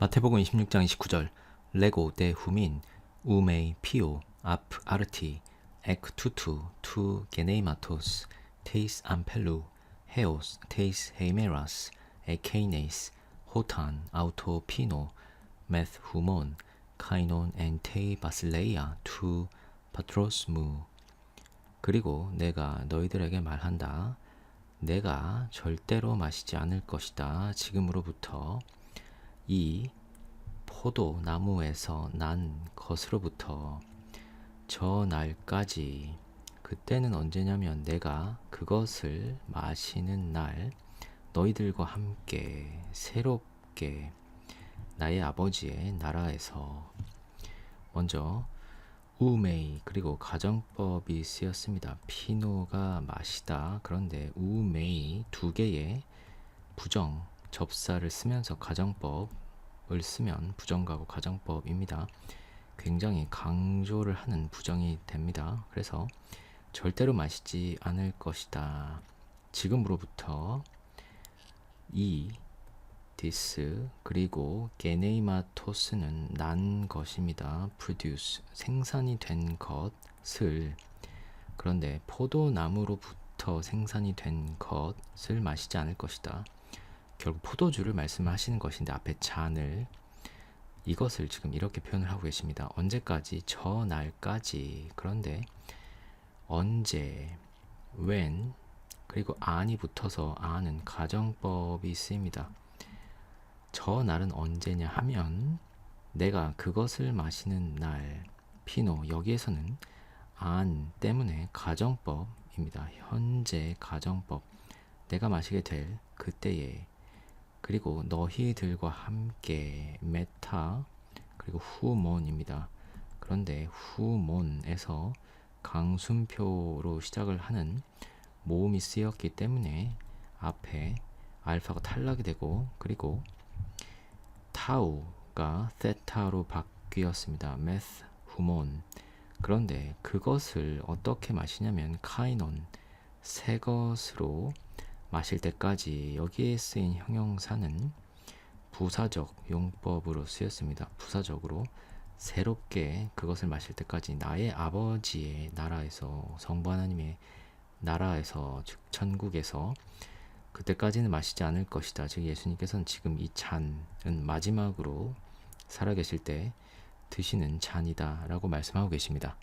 마태복음 26장 29절 레고 데 후민 우메이 피오 아프 아르티 에크 투투 투 게네이마토스 테이스 암펠루 헤오스 테이스 헤이메라스 에케이네이스 호탄 아우토 피노 메스 후몬 카이논 엔 테이 바슬레이아 투 파트로스 무 그리고 내가 너희들에게 말한다. 내가 절대로 마시지 않을 것이다. 지금으로부터 이 포도 나무에서 난 것으로부터 저 날까지 그때는 언제냐면 내가 그것을 마시는 날 너희들과 함께 새롭게 나의 아버지의 나라에서 먼저 우메이 그리고 가정법이 쓰였습니다. 피노가 마시다. 그런데 우메이 두 개의 부정 접사를 쓰면서 가정법 을 쓰면 부정가고 가정법입니다. 굉장히 강조를 하는 부정이 됩니다. 그래서 절대로 마시지 않을 것이다. 지금으로부터 이 디스 그리고 게네이마토스는 난 것입니다. produce 생산이 된 것을 그런데 포도나무로부터 생산이 된 것을 마시지 않을 것이다. 결국 포도주를 말씀하시는 것인데 앞에 잔을 이것을 지금 이렇게 표현을 하고 계십니다. 언제까지? 저 날까지. 그런데 언제, when 그리고 안이 붙어서 안은 가정법이 쓰입니다. 저 날은 언제냐 하면 내가 그것을 마시는 날 피노 여기에서는 안 때문에 가정법입니다. 현재 가정법 내가 마시게 될 그때에 그리고 너희들과 함께 메타 그리고 후몬입니다. 그런데 후몬에서 강순표로 시작을 하는 모음이 쓰였기 때문에 앞에 알파가 탈락이 되고 그리고 타우가 세타로 바뀌었습니다. 메스 후몬 그런데 그것을 어떻게 마시냐면 카이논 새 것으로 마실 때까지 여기에 쓰인 형용사는 부사적 용법으로 쓰였습니다. 부사적으로 새롭게 그것을 마실 때까지 나의 아버지의 나라에서 성부 하나님의 나라에서 즉 천국에서 그때까지는 마시지 않을 것이다. 즉 예수님께서는 지금 이 잔은 마지막으로 살아계실 때 드시는 잔이다라고 말씀하고 계십니다.